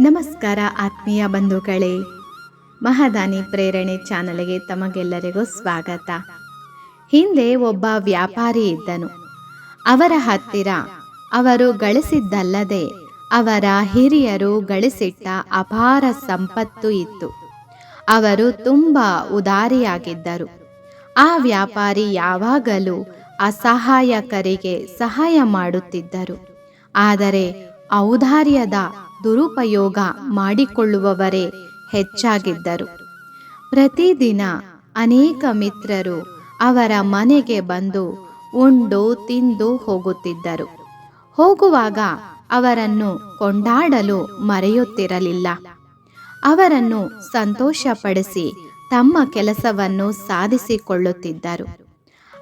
ನಮಸ್ಕಾರ ಆತ್ಮೀಯ ಬಂಧುಗಳೇ. ಮಹಾದಾನಿ ಪ್ರೇರಣೆ ಚಾನಲ್ಗೆ ತಮಗೆಲ್ಲರಿಗೂ ಸ್ವಾಗತ. ಹಿಂದೆ ಒಬ್ಬ ವ್ಯಾಪಾರಿ ಇದ್ದನು. ಅವರ ಹತ್ತಿರ ಅವರು ಗಳಿಸಿದ್ದಲ್ಲದೆ ಅವರ ಹಿರಿಯರು ಗಳಿಸಿಟ್ಟ ಅಪಾರ ಸಂಪತ್ತು ಇತ್ತು. ಅವರು ತುಂಬ ಉದಾರಿಯಾಗಿದ್ದರು. ಆ ವ್ಯಾಪಾರಿ ಯಾವಾಗಲೂ ಅಸಹಾಯಕರಿಗೆ ಸಹಾಯ ಮಾಡುತ್ತಿದ್ದರು. ಆದರೆ ಔದಾರ್ಯದ ದುರುಪಯೋಗ ಮಾಡಿಕೊಳ್ಳುವವರೇ ಹೆಚ್ಚಾಗಿದ್ದರು. ಪ್ರತಿದಿನ ಅನೇಕ ಮಿತ್ರರು ಅವರ ಮನೆಗೆ ಬಂದು ಉಂಡು ತಿಂದು ಹೋಗುತ್ತಿದ್ದರು. ಹೋಗುವಾಗ ಅವರನ್ನು ಕೊಂಡಾಡಲು ಮರೆಯುತ್ತಿರಲಿಲ್ಲ. ಅವರನ್ನು ಸಂತೋಷಪಡಿಸಿ ತಮ್ಮ ಕೆಲಸವನ್ನು ಸಾಧಿಸಿಕೊಳ್ಳುತ್ತಿದ್ದರು.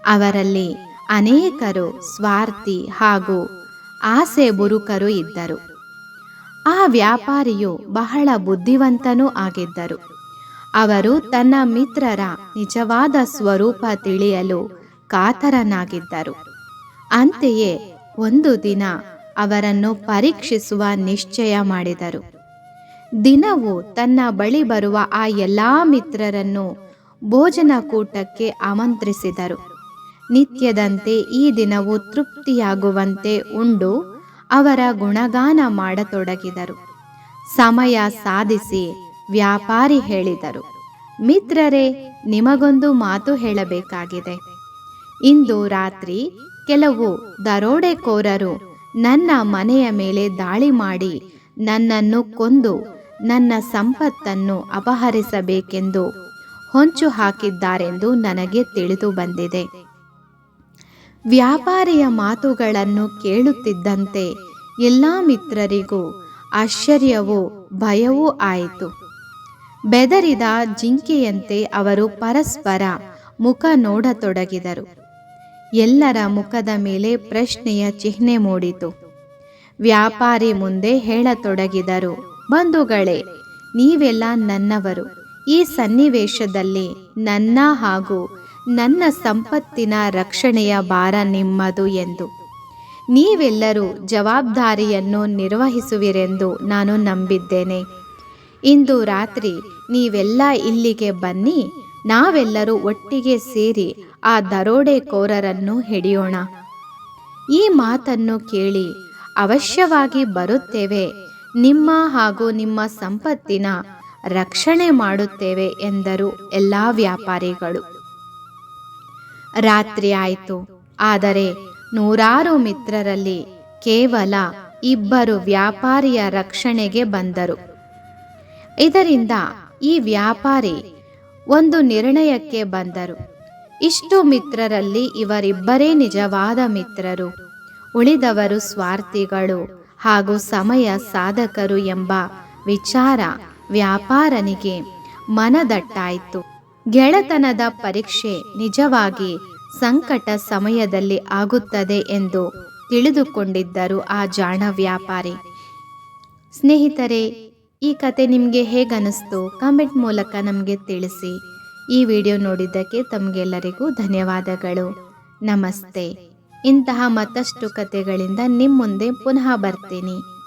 ಅವರಲ್ಲಿ ಅನೇಕರು ಸ್ವಾರ್ಥಿ ಹಾಗೂ ಆಸೆ ಬುರುಕರು ಇದ್ದರು. ಆ ವ್ಯಾಪಾರಿಯು ಬಹಳ ಬುದ್ಧಿವಂತನೂ ಆಗಿದ್ದರು. ಅವರು ತನ್ನ ಮಿತ್ರರ ನಿಜವಾದ ಸ್ವರೂಪ ತಿಳಿಯಲು ಕಾತರನಾಗಿದ್ದರು. ಅಂತೆಯೇ ಒಂದು ದಿನ ಅವರನ್ನು ಪರೀಕ್ಷಿಸುವ ನಿಶ್ಚಯ ಮಾಡಿದರು. ದಿನವೂ ತನ್ನ ಬಳಿ ಬರುವ ಆ ಎಲ್ಲ ಮಿತ್ರರನ್ನು ಭೋಜನ ಕೂಟಕ್ಕೆ ಆಮಂತ್ರಿಸಿದರು. ನಿತ್ಯದಂತೆ ಈ ದಿನವು ತೃಪ್ತಿಯಾಗುವಂತೆ ಉಂಡು ಅವರ ಗುಣಗಾನ ಮಾಡತೊಡಗಿದರು. ಸಮಯ ಸಾಧಿಸಿ ವ್ಯಾಪಾರಿ ಹೇಳಿದರು, ಮಿತ್ರರೇ, ನಿಮಗೊಂದು ಮಾತು ಹೇಳಬೇಕಾಗಿದೆ. ಇಂದು ರಾತ್ರಿ ಕೆಲವು ದರೋಡೆಕೋರರು ನನ್ನ ಮನೆಯ ಮೇಲೆ ದಾಳಿ ಮಾಡಿ ನನ್ನನ್ನು ಕೊಂದು ನನ್ನ ಸಂಪತ್ತನ್ನು ಅಪಹರಿಸಬೇಕೆಂದು ಹೊಂಚು ಹಾಕಿದ್ದಾರೆಂದು ನನಗೆ ತಿಳಿದು ಬಂದಿದೆ. ವ್ಯಾಪಾರಿಯ ಮಾತುಗಳನ್ನು ಕೇಳುತ್ತಿದ್ದಂತೆ ಎಲ್ಲ ಮಿತ್ರರಿಗೂ ಆಶ್ಚರ್ಯವೂ ಭಯವೂ ಆಯಿತು. ಬೆದರಿದ ಜಿಂಕೆಯಂತೆ ಅವರು ಪರಸ್ಪರ ಮುಖ ನೋಡತೊಡಗಿದರು. ಎಲ್ಲರ ಮುಖದ ಮೇಲೆ ಪ್ರಶ್ನೆಯ ಚಿಹ್ನೆ ಮೂಡಿತು. ವ್ಯಾಪಾರಿ ಮುಂದೆ ಹೇಳತೊಡಗಿದರು, ಬಂಧುಗಳೇ, ನೀವೆಲ್ಲ ನನ್ನವರು. ಈ ಸನ್ನಿವೇಶದಲ್ಲಿ ನನ್ನ ಹಾಗೂ ನನ್ನ ಸಂಪತ್ತಿನ ರಕ್ಷಣೆಯ ಭಾರ ನಿಮ್ಮದು ಎಂದು. ನೀವೆಲ್ಲರೂ ಜವಾಬ್ದಾರಿಯನ್ನು ನಿರ್ವಹಿಸುವಿರೆಂದು ನಾನು ನಂಬಿದ್ದೇನೆ. ಇಂದು ರಾತ್ರಿ ನೀವೆಲ್ಲ ಇಲ್ಲಿಗೆ ಬನ್ನಿ, ನಾವೆಲ್ಲರೂ ಒಟ್ಟಿಗೆ ಸೇರಿ ಆ ದರೋಡೆಕೋರರನ್ನು ಹಿಡಿಯೋಣ. ಈ ಮಾತನ್ನು ಕೇಳಿ ಅವಶ್ಯವಾಗಿ ಬರುತ್ತೇವೆ, ನಿಮ್ಮ ಹಾಗೂ ನಿಮ್ಮ ಸಂಪತ್ತಿನ ರಕ್ಷಣೆ ಮಾಡುತ್ತೇವೆ ಎಂದರು ಎಲ್ಲ ವ್ಯಾಪಾರಿಗಳು. ರಾತ್ರಿ ಆಯಿತು. ಆದರೆ ನೂರಾರು ಮಿತ್ರರಲ್ಲಿ ಕೇವಲ ಇಬ್ಬರು ವ್ಯಾಪಾರಿಯ ರಕ್ಷಣೆಗೆ ಬಂದರು. ಇದರಿಂದ ಈ ವ್ಯಾಪಾರಿ ಒಂದು ನಿರ್ಣಯಕ್ಕೆ ಬಂದರು. ಇಷ್ಟು ಮಿತ್ರರಲ್ಲಿ ಇವರಿಬ್ಬರೇ ನಿಜವಾದ ಮಿತ್ರರು. ಉಳಿದವರು ಸ್ವಾರ್ಥಿಗಳು ಹಾಗೂ ಸಮಯ ಸಾಧಕರು ಎಂಬ ವಿಚಾರ ವ್ಯಾಪಾರನಿಗೆ ಮನದಟ್ಟಾಯಿತು. ಗೆಳೆತನದ ಪರೀಕ್ಷೆ ನಿಜವಾಗಿ ಸಂಕಟ ಸಮಯದಲ್ಲಿ ಆಗುತ್ತದೆ ಎಂದು ತಿಳಿದುಕೊಂಡಿದ್ದರು ಆ ಜಾಣ ವ್ಯಾಪಾರಿ. ಸ್ನೇಹಿತರೆ, ಈ ಕತೆ ನಿಮಗೆ ಹೇಗನಿಸ್ತು ಕಾಮೆಂಟ್ ಮೂಲಕ ನಮಗೆ ತಿಳಿಸಿ. ಈ ವಿಡಿಯೋ ನೋಡಿದ್ದಕ್ಕೆ ತಮಗೆಲ್ಲರಿಗೂ ಧನ್ಯವಾದಗಳು. ನಮಸ್ತೆ. ಇಂತಹ ಮತ್ತಷ್ಟು ಕತೆಗಳಿಂದ ನಿಮ್ಮ ಮುಂದೆ ಪುನಃ ಬರ್ತೀನಿ.